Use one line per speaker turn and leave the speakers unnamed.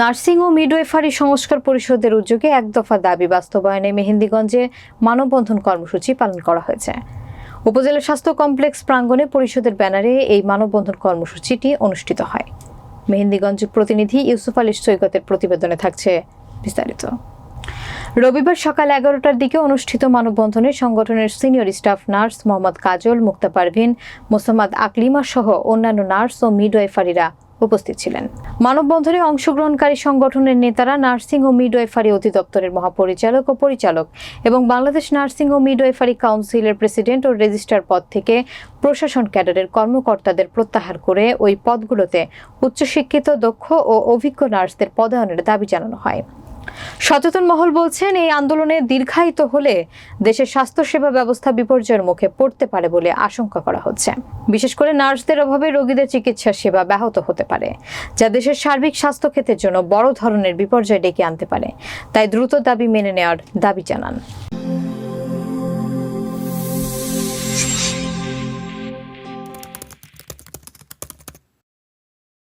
Nursing ও midwifery সংস্কার পরিষদের উদ্যোগে এক দফা দাবি বাস্তবায়নে মেহেন্দিগঞ্জে মানববন্ধন কর্মসূচি পালন করা হয়েছে। উপজেলা স্বাস্থ্য কমপ্লেক্স প্রাঙ্গণে পরিষদের ব্যানারে এই মানববন্ধন কর্মসূচিটি অনুষ্ঠিত হয়। মেহেন্দিগঞ্জ প্রতিনিধি ইউসুফ আলী সৈকতের প্রতিবেদনে থাকছে বিস্তারিত। রবিবার সকাল এগারোটার দিকে অনুষ্ঠিত মানববন্ধনে সংগঠনের senior staff nurse Mohammad Kajal, Mukta Parvin, Mosammat Aklima সহ অন্যান্য নার্স ও মিডওয়াইফারিরা উপস্থিত ছিলেন। মানববন্ধনে অংশগ্রহণকারী সংগঠনের নেতারা নার্সিং ও মিডওয়াইফারি অধিদপ্তরের মহাপরিচালক ও পরিচালক এবং বাংলাদেশ নার্সিং ও মিডওয়াইফারি কাউন্সিলের প্রেসিডেন্ট ও রেজিস্ট্রার পদ থেকে প্রশাসন ক্যাডারের কর্মকর্তাদের প্রত্যাহার করে ওই পদগুলোতে উচ্চশিক্ষিত, দক্ষ ও অভিজ্ঞ নার্সদের পদায়নের দাবি জানানো হয়। সচেতন মহল বলছেন, এই আন্দোলনে দীর্ঘায়িত হলে দেশের স্বাস্থ্যসেবা ব্যবস্থা বিপর্যয়ের মুখে পড়তে পারে বলে আশঙ্কা করা হচ্ছে। বিশেষ করে নার্সদের অভাবে রোগীদের চিকিৎসা সেবা ব্যাহত হতে পারে, যা দেশের সার্বিক স্বাস্থ্য ক্ষেত্রের জন্য বড় ধরনের বিপর্যয় ডেকে আনতে পারে। তাই দ্রুত দাবি মেনে নেওয়ার দাবি জানান।